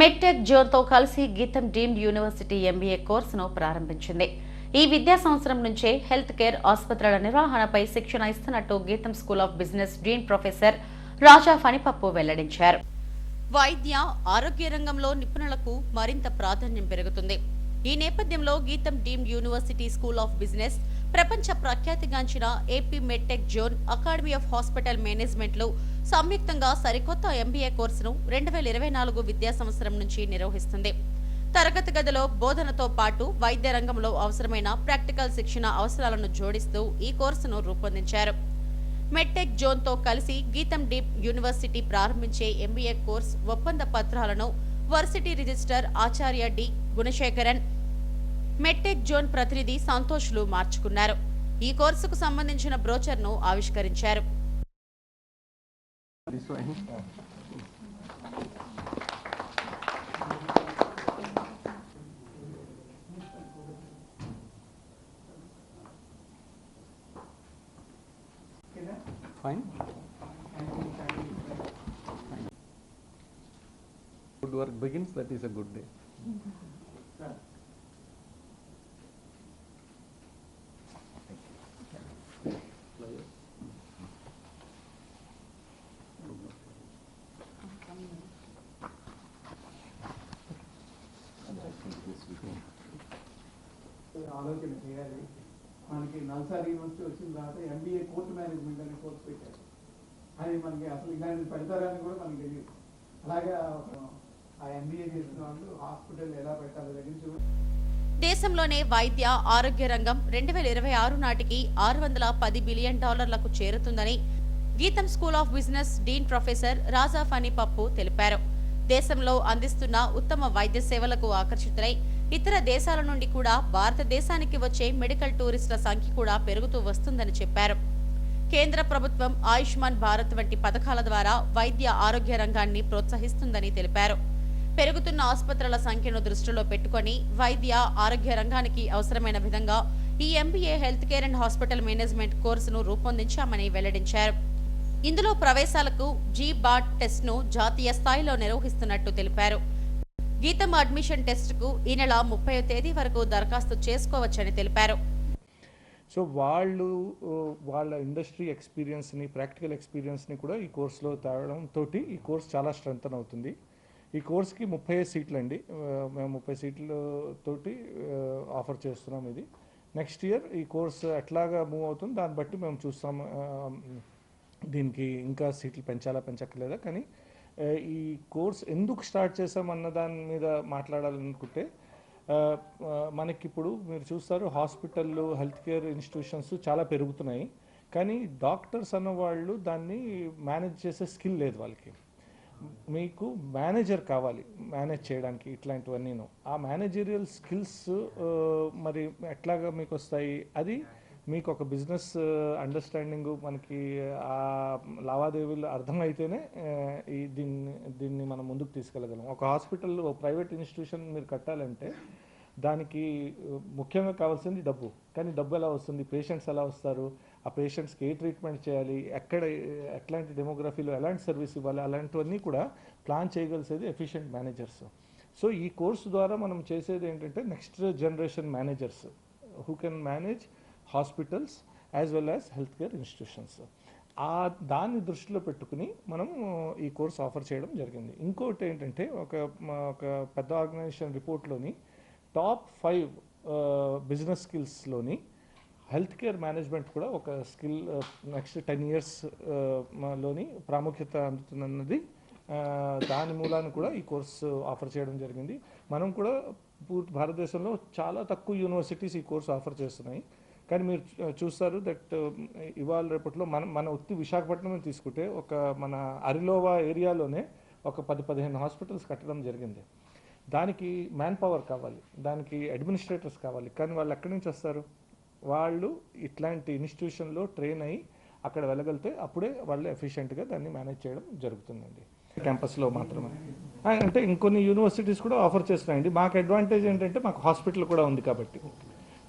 MedTech జోన్తో కలిసి గీతం డీమ్డ్ యూనివర్సిటీ ఎంబీఏ కోర్సును ప్రారంభించింది. ఈ విద్యా సంవత్సరం నుంచే హెల్త్ కేర్ ఆసుపత్రుల నిర్వహణపై శిక్షణ ఇస్తున్నట్టు GITAM school of business dean professor Raja Phanipappu వెల్లడించారు. వైద్య ఆరోగ్య రంగంలో నిపుణులకు మరింత ప్రాధాన్యం పెరుగుతుంది. ఈ నేపథ్యంలో GITAM deemed university school of business ప్రపంచ ప్రఖ్యాతిగాంచిన AP medtech zone academy of hospital మేనేజ్మెంట్లో సంయుక్తంగా సరికొత్త ఎంబీఏ కోర్సును రెండు వేల ఇరవై నాలుగు విద్యా సంవత్సరం నుంచి నిర్వహిస్తుంది. తరగతి గదిలో బోధనతో పాటు వైద్య రంగంలో అవసరమైన ప్రాక్టికల్ శిక్షణ అవసరాలను జోడిస్తూ ఈ కోర్సును రూపొందించారు. మెట్టెక్ జోన్తో కలిసి గీతం డీప్ యూనివర్సిటీ ప్రారంభించే ఎంబీఏ కోర్స్ ఒప్పంద పత్రాలను వర్సిటీ రిజిస్టర్ ఆచార్య డి. గుణశేఖరన్ మెట్టెక్ జోన్ ప్రతినిధి సంతోష్లు మార్చుకున్నారు ఈ కోర్సుకు సంబంధించిన బ్రోచర్ను ఆవిష్కరించారు. Fine. Good work begins, that is a good day. ఆలోచన చేయాలి. మనకి నల్సార్ యూనివర్సిటీ వచ్చిన తర్వాత ఎంబీఏ కోర్టు మేనేజ్మెంట్ అనే కోర్సు పెట్టారు. అది మనకి అసలు ఇలాంటి పెడతారని కూడా మనకి తెలియదు. అలాగే ఆ- ఎంబీఏ చేసిన వాళ్ళు హాస్పిటల్ ఎలా పెట్టాలో దగ్గర దేశంలోనే వైద్య ఆరోగ్య రంగం రెండు వేల ఇరవై ఆరు నాటికి ఆరు వందల పది బిలియన్ డాలర్లకు చేరుతుందని GITAM school of business dean professor Raja Phani Pappu తెలిపారు. దేశంలో అందిస్తున్న ఉత్తమ వైద్య సేవలకు ఆకర్షితులై ఇతర దేశాల నుండి కూడా భారతదేశానికి వచ్చే మెడికల్ టూరిస్టుల సంఖ్య కూడా పెరుగుతూ వస్తుందని చెప్పారు. కేంద్ర ప్రభుత్వం ఆయుష్మాన్ భారత్ వంటి పథకాల ద్వారా వైద్య ఆరోగ్య రంగాన్ని ప్రోత్సహిస్తుందని తెలిపారు. పెరుగుతున్న ఆసుపత్రుల సంఖ్యను దృష్టిలో పెట్టుకొని వైద్య ఆరోగ్య రంగానికి అవసరమైన విధంగా ఈ MBA health care and hospital management కోర్సును రూపొందించామని వెల్లడించారు. ఇందులో ప్రవేశాలకు జీ బాట్ టెస్ట్ను జాతీయ స్థాయిలో నిర్వహిస్తున్నట్టు తెలిపారు. గీతం అడ్మిషన్ టెస్ట్కు ఈ నెల ముప్పై తేదీ వరకు దరఖాస్తు చేసుకోవచ్చని తెలిపారు. సో వాళ్ళు వాళ్ళ ఇండస్ట్రీ ఎక్స్పీరియన్స్ని ప్రాక్టికల్ ఎక్స్పీరియన్స్ని కూడా ఈ కోర్సులో తేవడం తోటి ఈ కోర్స్ చాలా స్ట్రెంగ్తన్ అవుతుంది. ఈ కోర్స్కి ముప్పై సీట్లు అండి మేము ముప్పై సీట్లు తోటి ఆఫర్ చేస్తున్నాం ఇది. నెక్స్ట్ ఇయర్ ఈ కోర్స్ ఎట్లాగా మూవ్ అవుతుంది దాన్ని బట్టి మేము చూస్తాం. దీనికి ఇంకా సీట్లు పెంచాలా పెంచక్కర్లేదా కానీ ఈ కోర్స్ ఎందుకు స్టార్ట్ చేసామన్న దాని మీద మాట్లాడాలనుకుంటే మనకిప్పుడు మీరు చూస్తారు హాస్పిటళ్ళు హెల్త్ కేర్ ఇన్స్టిట్యూషన్స్ చాలా పెరుగుతున్నాయి. కానీ డాక్టర్స్ అన్న వాళ్ళు దాన్ని మేనేజ్ చేసే స్కిల్ లేదు వాళ్ళకి. మీకు మేనేజర్ కావాలి మేనేజ్ చేయడానికి ఇట్లాంటివన్నీను. ఆ మేనేజరియల్ స్కిల్స్ మరి ఎట్లాగా మీకు వస్తాయి? అది మీకు ఒక బిజినెస్ అండర్స్టాండింగ్ మనకి ఆ లావాదేవీలు అర్థమైతేనే ఈ దీన్ని దీన్ని మనం ముందుకు తీసుకెళ్ళగలం. ఒక హాస్పిటల్ ఒక ప్రైవేట్ ఇన్స్టిట్యూషన్ మీరు కట్టాలంటే దానికి ముఖ్యంగా కావాల్సింది డబ్బు. కానీ డబ్బు ఎలా వస్తుంది? పేషెంట్స్ ఎలా వస్తారు? ఆ పేషెంట్స్కి ఏ ట్రీట్మెంట్ చేయాలి? ఎక్కడ ఎట్లాంటి డెమోగ్రఫీలో ఎలాంటి సర్వీస్ ఇవ్వాలి? అలాంటివన్నీ కూడా ప్లాన్ చేయగలిసేది ఎఫిషియెంట్ మేనేజర్స్. సో ఈ కోర్సు ద్వారా మనం చేసేది ఏంటంటే next generation managers. Who can manage hospitals as well as health care institutions. ఆ దాన్ని దృష్టిలో పెట్టుకుని మనం ఈ కోర్స్ ఆఫర్ చేయడం జరిగింది. ఇంకోటి ఏంటంటే ఒక ఒక పెద్ద ఆర్గనైజేషన్ రిపోర్ట్లోని టాప్ ఫైవ్ బిజినెస్ స్కిల్స్లోని హెల్త్ కేర్ మేనేజ్మెంట్ కూడా ఒక స్కిల్ నెక్స్ట్ టెన్ ఇయర్స్లోని ప్రాముఖ్యత అందుతుందన్నది దాని మూలాన్ని కూడా ఈ కోర్సు ఆఫర్ చేయడం జరిగింది. మనం కూడా పూర్తి భారతదేశంలో చాలా తక్కువ యూనివర్సిటీస్ ఈ కోర్సు ఆఫర్ చేస్తున్నాయి. కానీ మీరు చూస్తారు దట్ um, ఇవాళ రేపట్లో మన మన ఉత్తి విశాఖపట్నం తీసుకుంటే ఒక మన అరిలోవా ఏరియాలోనే ఒక పది పదిహేను హాస్పిటల్స్ కట్టడం జరిగింది. దానికి మ్యాన్ పవర్ కావాలి దానికి అడ్మినిస్ట్రేటర్స్ కావాలి. కానీ వాళ్ళు ఎక్కడి నుంచి వస్తారు? వాళ్ళు ఇట్లాంటి ఇన్స్టిట్యూషన్లో ట్రైన్ అయ్యి అక్కడ వెళ్ళగలిగితే అప్పుడే వాళ్ళు ఎఫిషియెంట్గా దాన్ని మేనేజ్ చేయడం జరుగుతుందండి. క్యాంపస్లో మాత్రమే. అంటే ఇంకొన్ని యూనివర్సిటీస్ కూడా ఆఫర్ చేస్తున్నాయండి. మాకు అడ్వాంటేజ్ ఏంటంటే మాకు హాస్పిటల్ కూడా ఉంది కాబట్టి.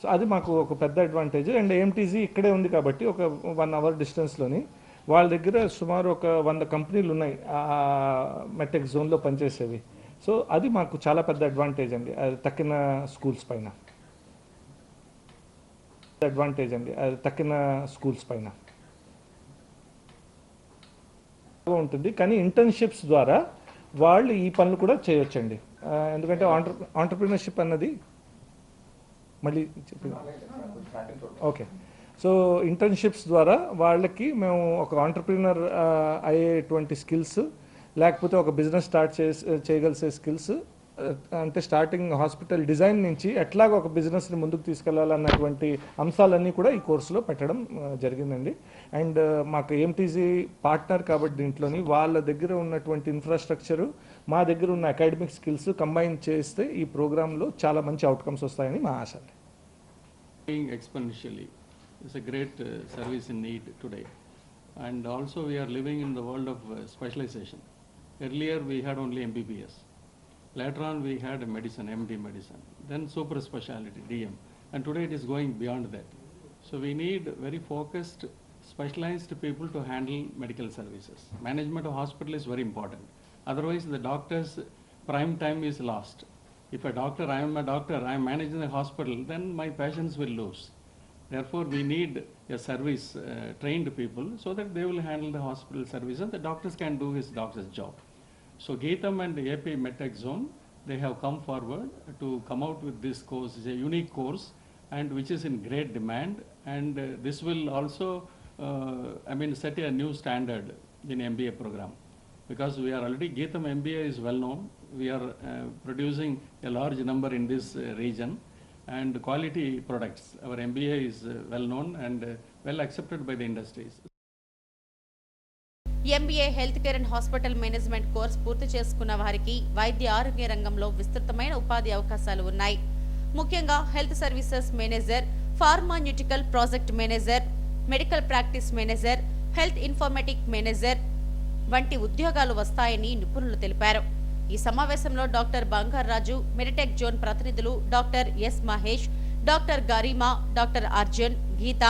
సో అది మాకు ఒక పెద్ద అడ్వాంటేజ్ అండ్ ఏఎంటీజీ ఇక్కడే ఉంది కాబట్టి ఒక వన్ అవర్ డిస్టెన్స్లోని వాళ్ళ దగ్గర సుమారు ఒక వంద కంపెనీలు ఉన్నాయి ఆ మెటెక్ జోన్లో పనిచేసేవి. సో అది మాకు చాలా పెద్ద అడ్వాంటేజ్ అండి. అది తక్కిన స్కూల్స్ పైన. అడ్వాంటేజ్ అండి. అది తక్కిన స్కూల్స్ పైన. ఉంటుంది. కానీ ఇంటర్న్షిప్స్ ద్వారా వాళ్ళు ఈ పనులు కూడా చేయొచ్చండి. ఎందుకంటే ఆంటర్ ఆంటర్ప్రినర్షిప్ అన్నది మళ్ళీ చెప్పి. ఓకే. సో ఇంటర్న్షిప్స్ ద్వారా వాళ్ళకి మేము ఒక ఆంటర్ప్రీనర్ అయ్యేటువంటి స్కిల్స్ లేకపోతే ఒక బిజినెస్ స్టార్ట్ చేసే చేయగలిసే స్కిల్స్ అంటే స్టార్టింగ్ హాస్పిటల్ డిజైన్ నుంచి ఎట్లాగ ఒక బిజినెస్ని ముందుకు తీసుకెళ్ళాలన్నటువంటి అంశాలన్నీ కూడా ఈ కోర్సులో పెట్టడం జరిగిందండి. అండ్ మాకు ఏఎంటీజీ పార్ట్నర్ కాబట్టి దీంట్లోని వాళ్ళ దగ్గర ఉన్నటువంటి ఇన్ఫ్రాస్ట్రక్చరు మా దగ్గర ఉన్న అకాడమిక్ స్కిల్స్ కంబైన్ చేస్తే ఈ ప్రోగ్రాంలో చాలా మంచి అవుట్కమ్స్ వస్తాయని మా ఆశ exponentially it's a great service in need today and also we are living in the world of specialization earlier we had only MBBS later on we had medicine MD medicine then super specialty DM and today it is going beyond that so we need very focused specialized people to handle medical services. Management of hospital is very important. Otherwise the doctor's prime time is lost. If a doctor, I am a doctor, I am managing the hospital, then my patients will lose. Therefore, we need a service, uh, trained people, so that they will handle the hospital service and the doctors can do his doctor's job. So Geetham and AP Medtech Zone, they have come forward to come out with this course, it's a unique course and which is in great demand and uh, this will also, uh, I mean, set a new standard in MBA program. Because we are already, Geetham MBA is well known, we are uh, producing a large number in this uh, region and quality products. Our MBA is uh, well known and uh, well accepted by the industries. MBA health care and hospital management course పూర్తి చేసుకున్న వారికి వైద్య ఆరోగ్య రంగంలో విస్తృతమైన ఉపాధి అవకాశాలు ఉన్నాయి ముఖ్యంగా health services manager pharmaceutical project manager medical practice manager health informatic manager వంటి ఉద్యోగాలు వస్తాయని నిపుణులు తెలిపారు. ఈ సమావేశంలో డాక్టర్ బంగారాజు మెడిటెక్ జోన్ ప్రతినిధులు doctor S Mahesh doctor Garima doctor Arjun Geetha